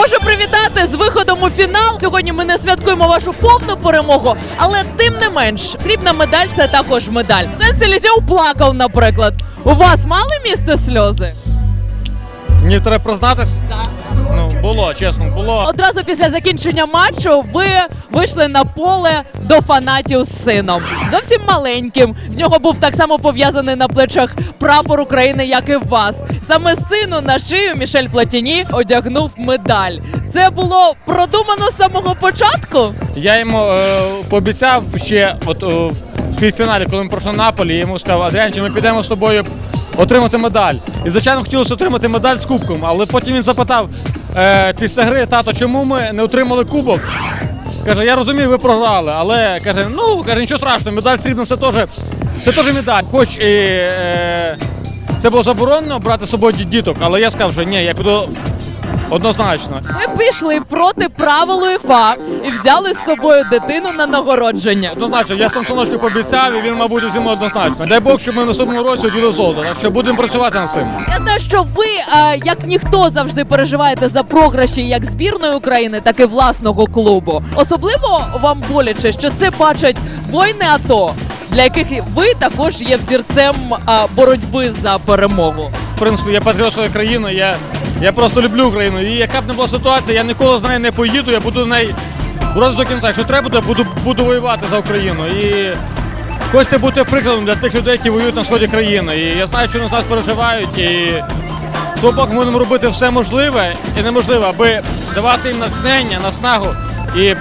Можу привітати з виходом у фінал. Сьогодні ми не святкуємо вашу повну перемогу, але тим не менш, срібна медаль це також медаль. Селізьов плакав, наприклад. У вас мали місце сльози? Мені треба признатись? Ну, було, чесно, було. Одразу після закінчення матчу ви вийшли на поле до фанатів з сином. Зовсім маленьким. В нього був так само пов'язаний на плечах прапор України, як і в вас. Саме сину на шию Мішель Платіні одягнув медаль. Це було продумано з самого початку. Я йому е, пообіцяв ще от, е, в півфіналі, коли ми пройшли Наполі, я йому сказав, Адріанчик, ми підемо з тобою отримати медаль. І, звичайно, хотілося отримати медаль з кубком, але потім він запитав е, після гри, тато, чому ми не отримали кубок? Каже, я розумію, ви програли, але каже, ну каже, нічого страшного, медаль срібна це теж це теж медаль. Хоч і е, це було заборонено брати з собою діток, але я сказав, що ні, я піду однозначно. Ви пішли проти правил УЄФА і взяли з собою дитину на нагородження. Однозначно, я сам соночку пообіцяв, і він, мабуть, зі мною однозначно. Дай Бог, щоб ми в наступному році оділи золото. Так що будемо працювати над цим. Я знаю, що ви, е, як ніхто, завжди переживаєте за програші як збірної України, так і власного клубу. Особливо вам боляче, що це бачать воїни АТО, для яких ви також є взірцем е, боротьби за перемогу. В принципі, я патріот своєї країни, я, я просто люблю Україну. І яка б не була ситуація, я ніколи з нею не поїду, я буду в неї боротися до кінця. Якщо треба, то буду, буду воювати за Україну. І хочете бути прикладом для тих людей, які воюють на сході країни. І я знаю, що вони нас переживають. І боку ми будемо робити все можливе і неможливе, аби давати їм натхнення, наснагу. І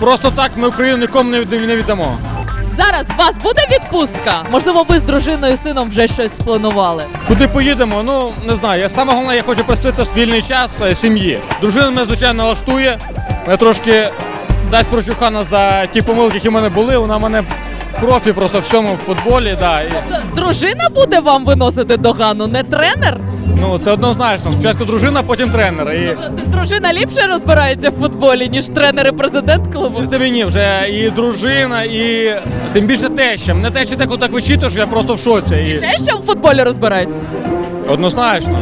просто так ми Україну нікому не віддамо. Зараз у вас буде відпустка? Можливо, ви з дружиною і сином вже щось спланували. Куди поїдемо? Ну не знаю. Я саме головне, я хочу присвятити вільний час е, сім'ї. Дружина мене звичайно налаштує. Мене трошки дасть прочухана за ті помилки, які в мене були. Вона мене профі просто в цьому в футболі. Да. І, Дружина буде вам виносити догану, не тренер? Ну це однозначно. Спочатку дружина, потім тренер. І Дружина ліпше розбирається в футболі, ніж тренер і президент клубу. Вірте мені, вже і дружина, і тим більше теща. Мене теща так отак вичитує, що я просто в шоці. І Те, що в футболі розбирається? однозначно.